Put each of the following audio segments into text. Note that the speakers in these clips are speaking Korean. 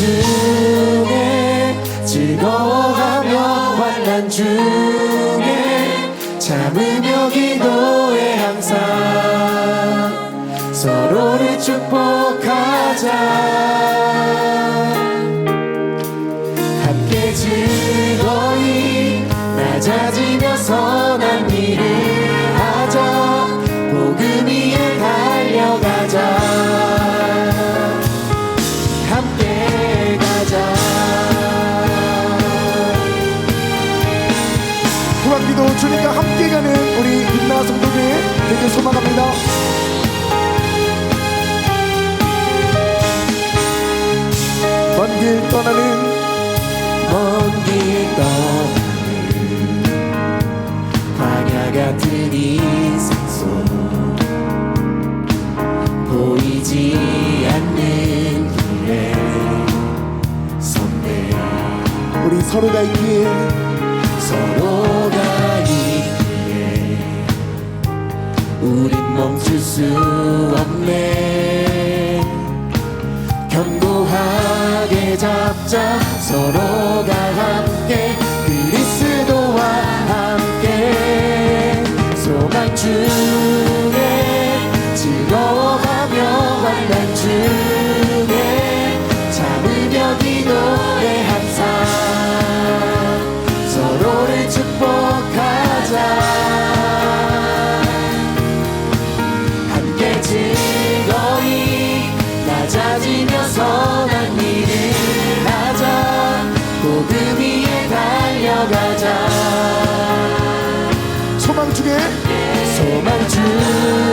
중에 즐거워하며 환난 중에 참으며 기도해 항상 서로를 축복하자 떠나는 먼 길 떠나는 광야 같은 인생 속 보이지 않는 길에 선배 우리 서로가 있기에 서로가 있기에 우린 멈출 수 없네 잡자 서로가 함께 그리스도와 함께. 소망 중에 즐거워하며 환난 중에 참으며 기도 소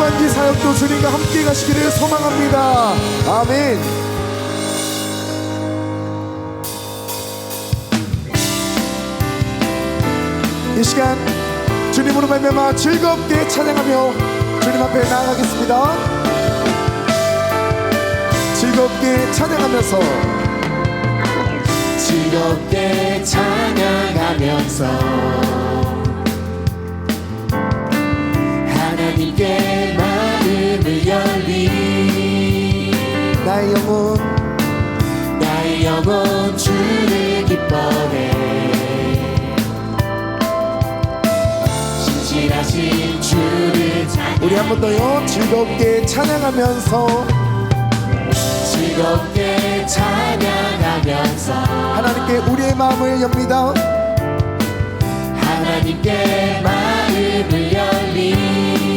후반기 사역도 주님과 함께 가시기를 소망합니다. 아멘. 이 시간 주님으로 말미암아 즐겁게 찬양하며 주님 앞에 나아가겠습니다. 즐겁게 찬양하면서 즐겁게 찬양하면서 하나님께 마음을 열리. 나의 영혼. 나의 영혼 주를 기뻐해. 신실하신 주를 찬양 우리 한 번 더요. 즐겁게 찬양하면서. 즐겁게 찬양하면서. 하나님께 우리의 마음을 엽니다. 하나님께 마음을 열리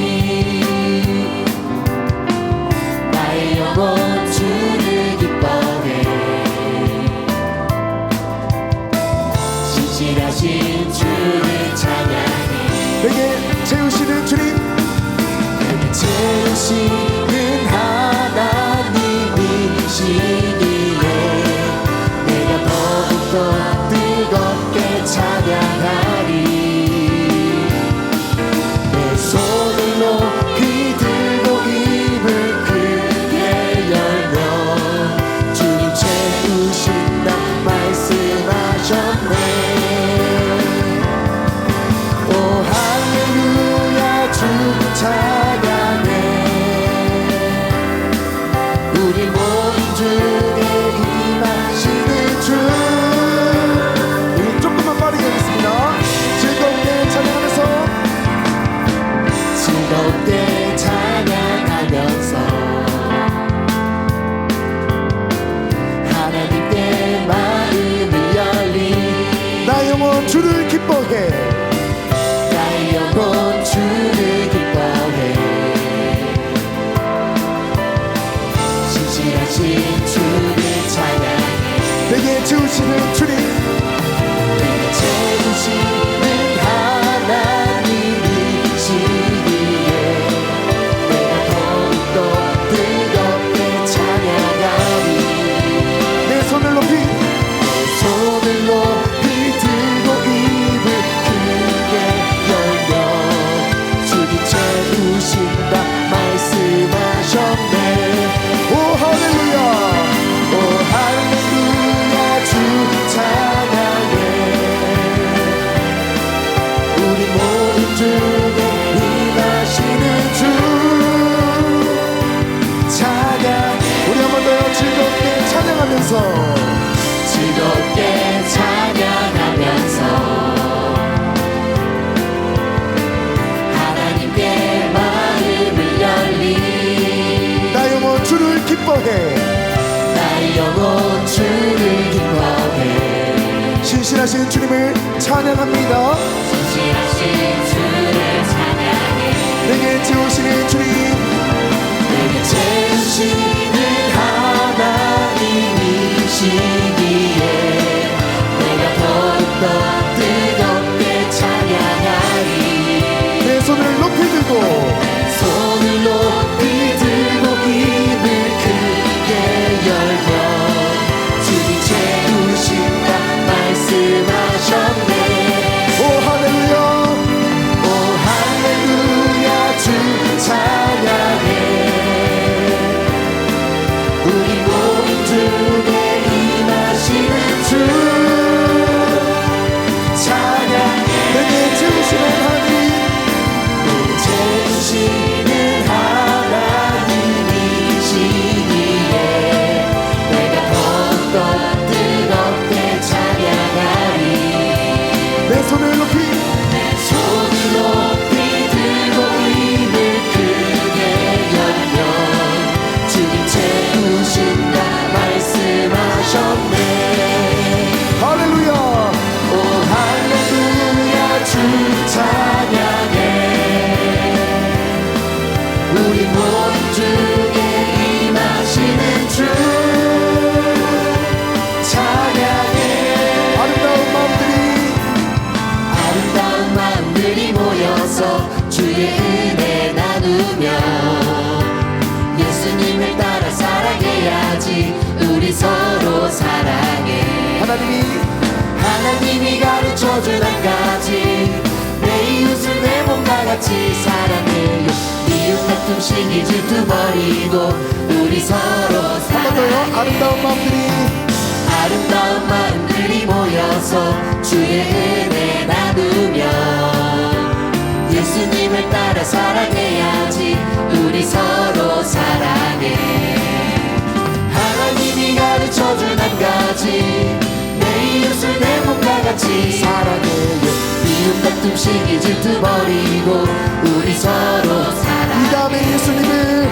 내게 채우시는 주님. 내게 채우시는 하나님이시 내 손을 높이 하나님이 하나님이 가르쳐준 한 가지 내 이웃을 내 몸과 같이 사랑해요. 이웃 같은 시기 질투 버리고 우리 서로 한번 더요 사랑해. 아름다운 마음들이 아름다운 마음들이 모여서 주의 은혜 나누며 예수님을 따라 사랑해야지 우리 서로 사랑해 하나님이 가르쳐준 한 가지. 내 이웃을 내 몸과 같이 사랑해요. 미움 다툼 시기 질투 버리고 우리 서로 이 사랑해. 다음에 예수님을.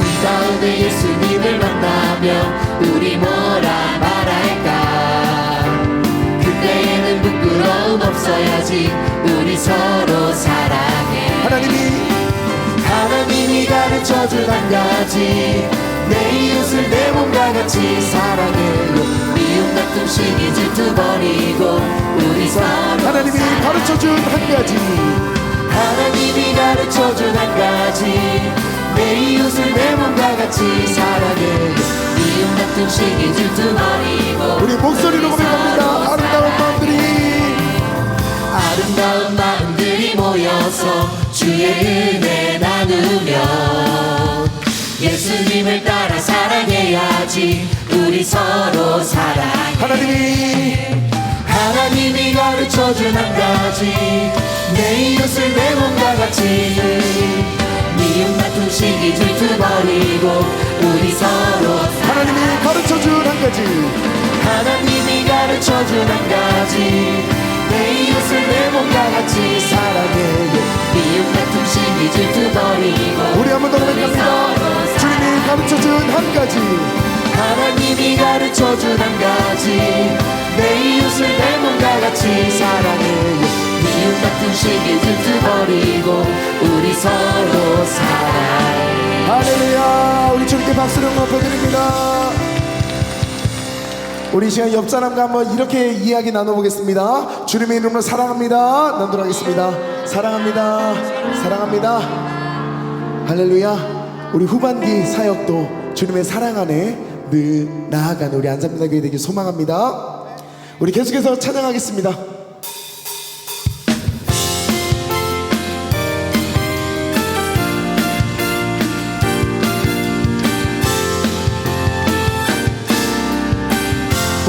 이 다음에 예수님을 만나면 우리 뭐라 말할까? 그때에는 부끄러움 없어야지 우리 서로 사랑해. 하나님이. 하나님이 가르쳐준 한 가지 내 이웃을 내 몸과 같이 사랑해요. 미움 다툼 시기 질투 버리고 우리 서로 하나님이. 가르쳐준 한 가지. 하나님이 가르쳐준 한 가지. 내 이웃을 내 몸과 같이 사랑해 미움 같은 시기 질투 버리고 우리 목소리로 고백합니다. 아름다운 마음들이. 아름다운 마음들이 모여서 주의 은혜 나누며 예수님을 따라 사랑해야지. 우리 서로 사랑해. 하나님이 하나님이 가르쳐준 한 가지. 내 이웃을 내 몸과 같이. 미움 다툰 시기 질투 버리고 우리 서로 하나님이 가르쳐준 한 가지. 하나님이 가르쳐준 한 가지 내 이웃을 내 몸과 같이 사랑해요 미움 다툼 시기 질투 버리고 우리 한번 더 고백합니다. 주님이 가르쳐준 한 가지. 하나님이 가르쳐준 한 가지. 내 이웃을 내 몸과 같이 사랑해요 미움 같은 시기 훑어버리고 우리 서로 사랑해. 할렐루야. 우리 주님께 박수를 높여드립니다 우리 이 시간 옆 사람과 한번 이렇게 이야기 나눠보겠습니다. 주님의 이름으로 사랑합니다. 나누도록 하겠습니다. 사랑합니다. 사랑합니다. 할렐루야. 우리 후반기 사역도 주님의 사랑 안에 늘 나아가는 우리 안산민다 교회 되길 소망합니다. 우리 계속해서 찬양하겠습니다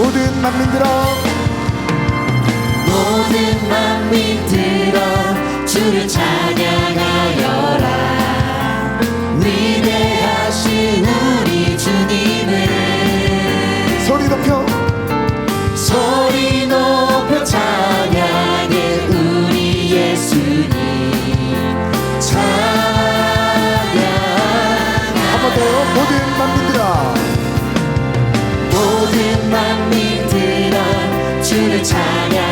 모든 만민들아 모든 만민들아 주를 찬양하 찬양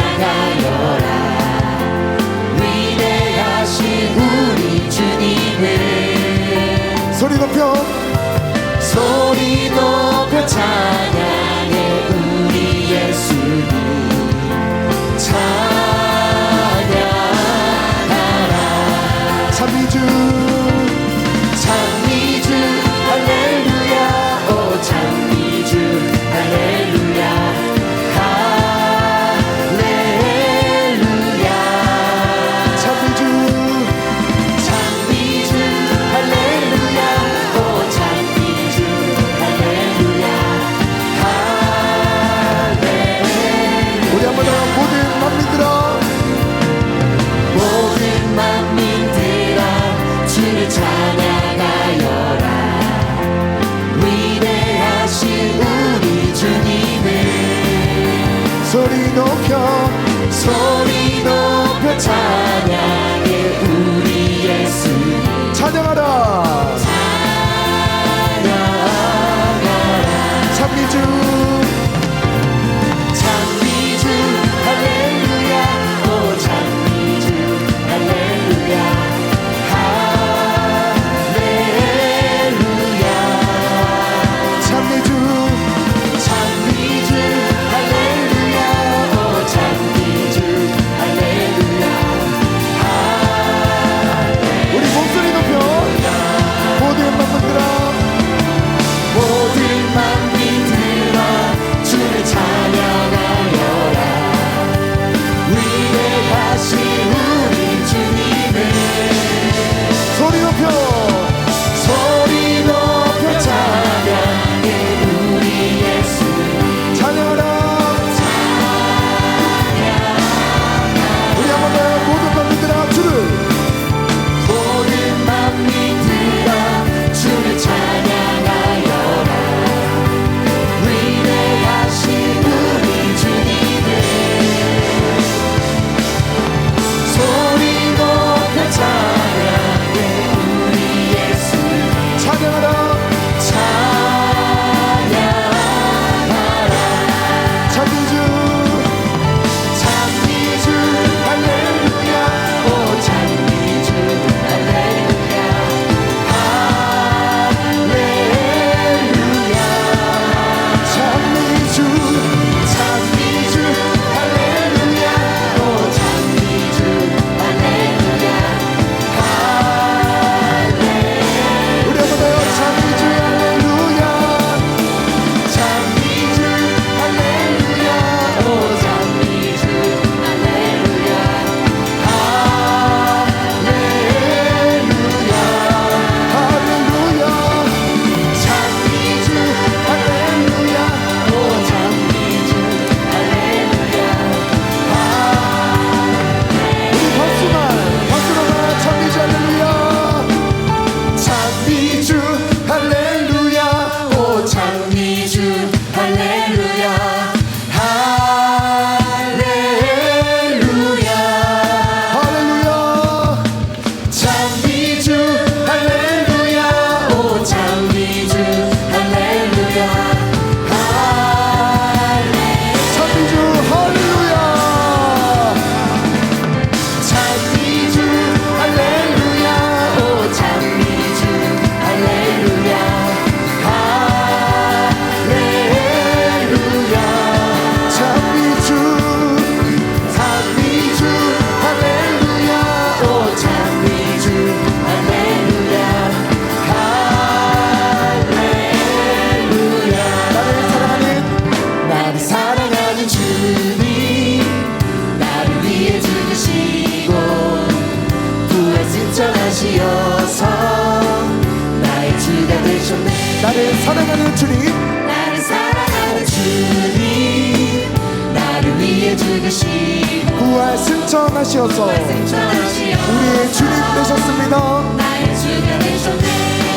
승천하시어서 우리의 주님 되셨습니다.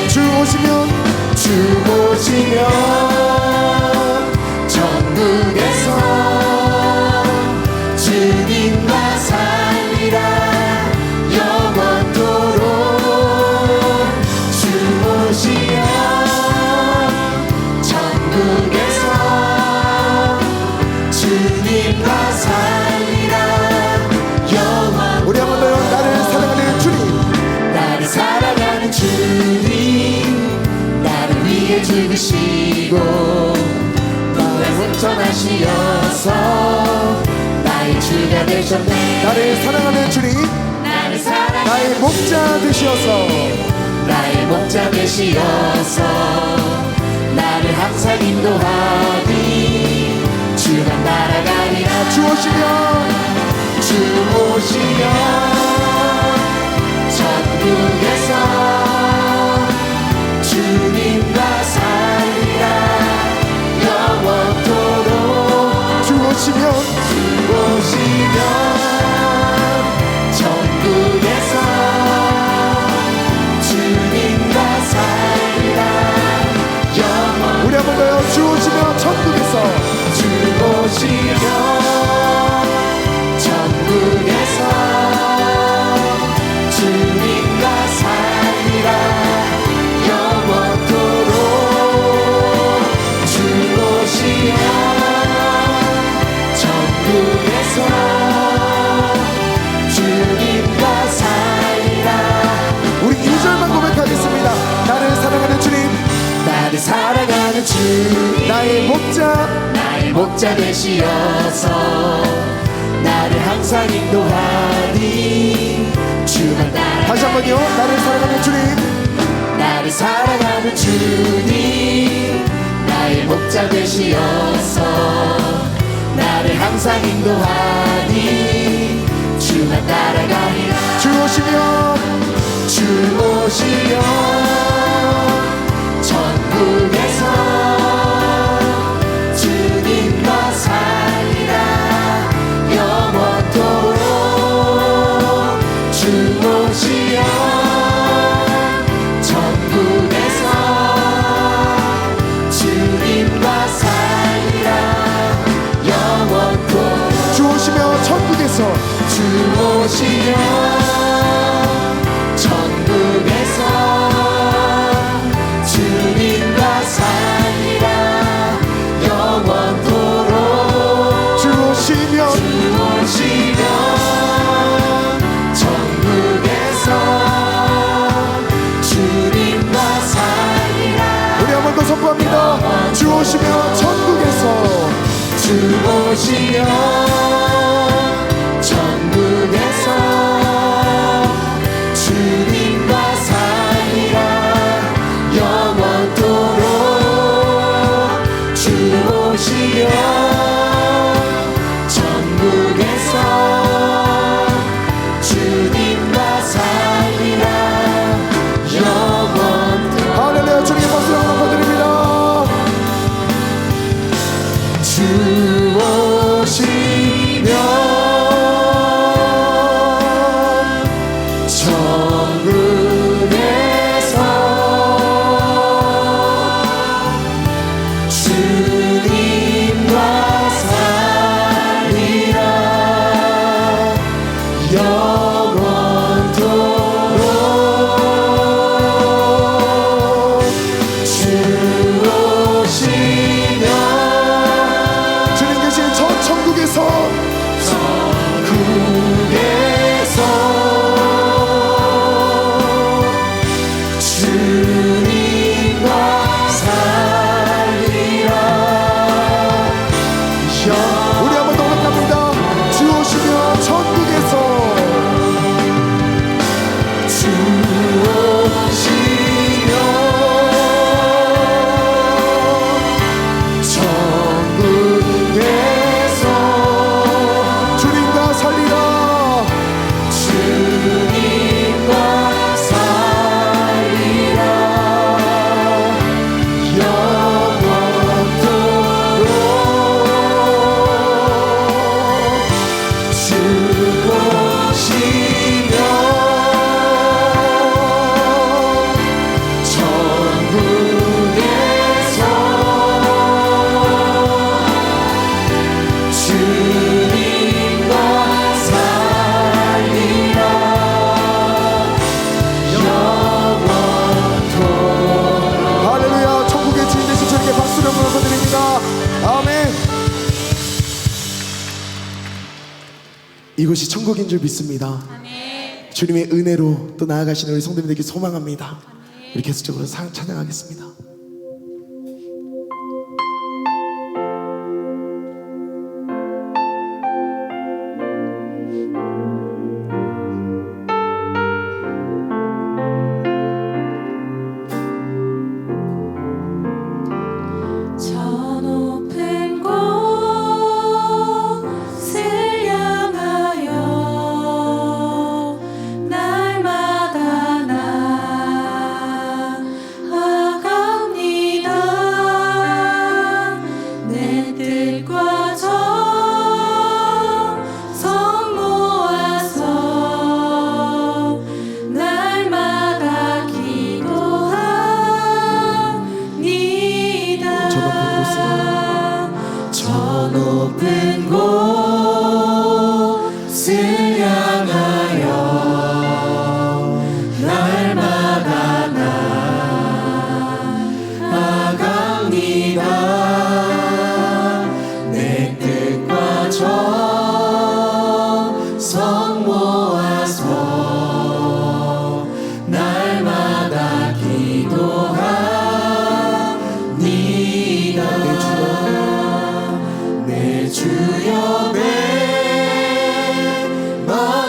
주 오시면 주 오시면 천국에 죽으시고 나를 훔쳐나시어서 나의 주가 되셨네. 나를 사랑하는 주님. 나를 사랑 나의 목자 되시어서. 나의 목자 되시어서 나를 항상 인도하니 주만 따라가리라 주 오시면. 주 오시면 천국에서 주님 우리 한번 더요. 주 오시면 천국에서. 주 오시면 나의 목자 나의 목자 되시어서 나를 항상 인도하니 주만 따라 다시 한번요. 나를 사랑하는 주님. 나를 사랑하는 주님. 나의 목자 되시어서 나를 항상 인도하니 주만 따라가리라 주 오시면 주 오시면 천국에서 오시 이곳이 천국인 줄 믿습니다. 아멘. 주님의 은혜로 또 나아가시는 우리 성도님들께 소망합니다. 아멘. 우리 계속적으로 찬양하겠습니다.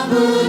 Abu.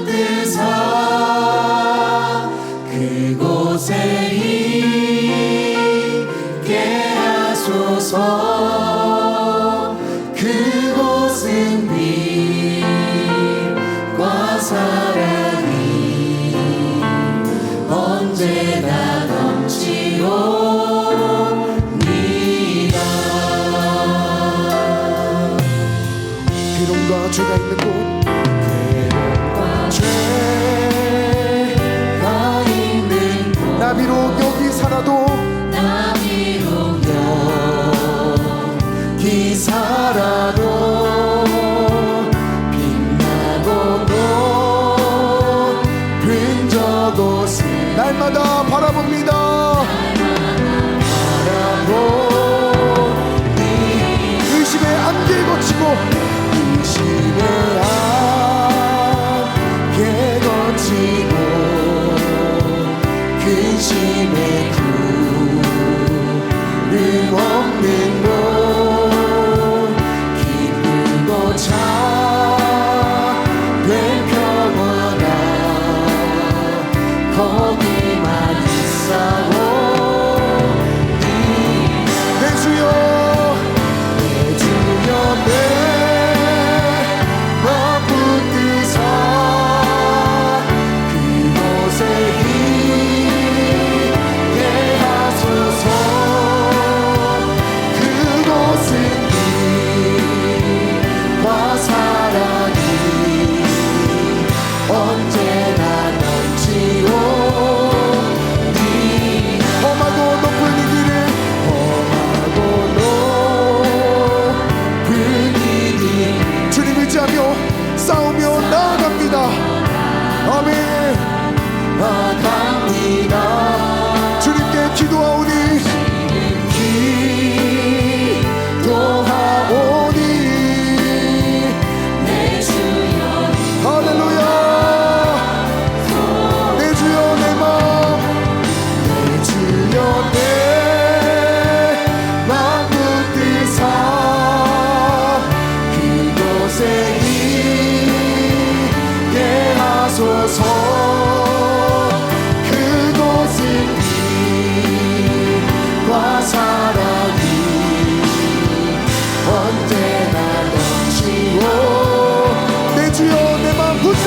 fantástico.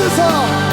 Jesus, ó.